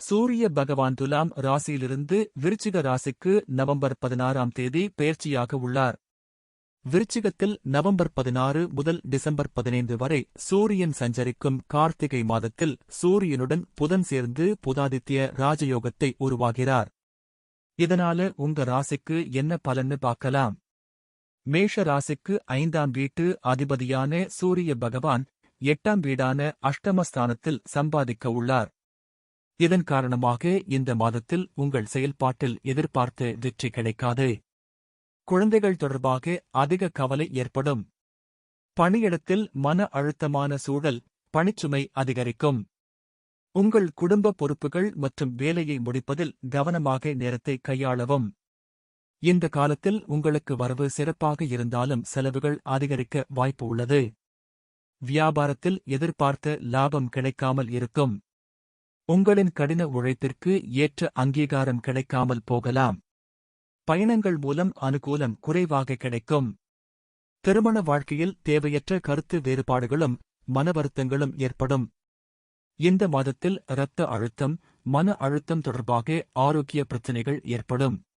சூரிய பகவான் துலாம் ராசியிலிருந்து விருச்சிக ராசிக்கு நவம்பர் பதினாறாம் தேதி பெயர்ச்சியாக உள்ளார். விருச்சிகத்தில் நவம்பர் பதினாறு முதல் டிசம்பர் பதினைந்து வரை சூரியன் சஞ்சரிக்கும் கார்த்திகை மாதத்தில் சூரியனுடன் புதன் சேர்ந்து புதாதித்ய ராஜயோகத்தை உருவாகிறார். இதனால உங்க ராசிக்கு என்ன பலன்னு பார்க்கலாம். மேஷ ராசிக்கு ஐந்தாம் வீட்டு அதிபதியான சூரிய பகவான் எட்டாம் வீடான அஷ்டமஸ்தானத்தில் சம்பாதிக்க உள்ளார். இதன் காரணமாக இந்த மாதத்தில் உங்கள் செயல்பாட்டில் எதிர்பார்த்த வெற்றி கிடைக்காது. குழந்தைகள் தொடர்பாக அதிக கவலை ஏற்படும். பணியிடத்தில் மன அழுத்தமான சூழல் பணிச்சுமை அதிகரிக்கும். உங்கள் குடும்ப பொறுப்புகள் மற்றும் வேலையை முடிப்பதில் கவனமாக நேரத்தை கையாளவும். இந்த காலத்தில் உங்களுக்கு வரவு சிறப்பாக இருந்தாலும் செலவுகள் அதிகரிக்க வாய்ப்பு உள்ளது. வியாபாரத்தில் எதிர்பார்த்த லாபம் கிடைக்காமல் இருக்கும். உங்களின் கடின உழைப்பிற்கு ஏற்ற அங்கீகாரம் கிடைக்காமல் போகலாம். பயணங்கள் மூலம் அனுகூலம் குறைவாக கிடைக்கும். திருமண வாழ்க்கையில் தேவையற்ற கருத்து வேறுபாடுகளும் மன வருத்தங்களும் ஏற்படும். இந்த மாதத்தில் இரத்த அழுத்தம் மன அழுத்தம் தொடர்பாக ஆரோக்கிய பிரச்சினைகள் ஏற்படும்.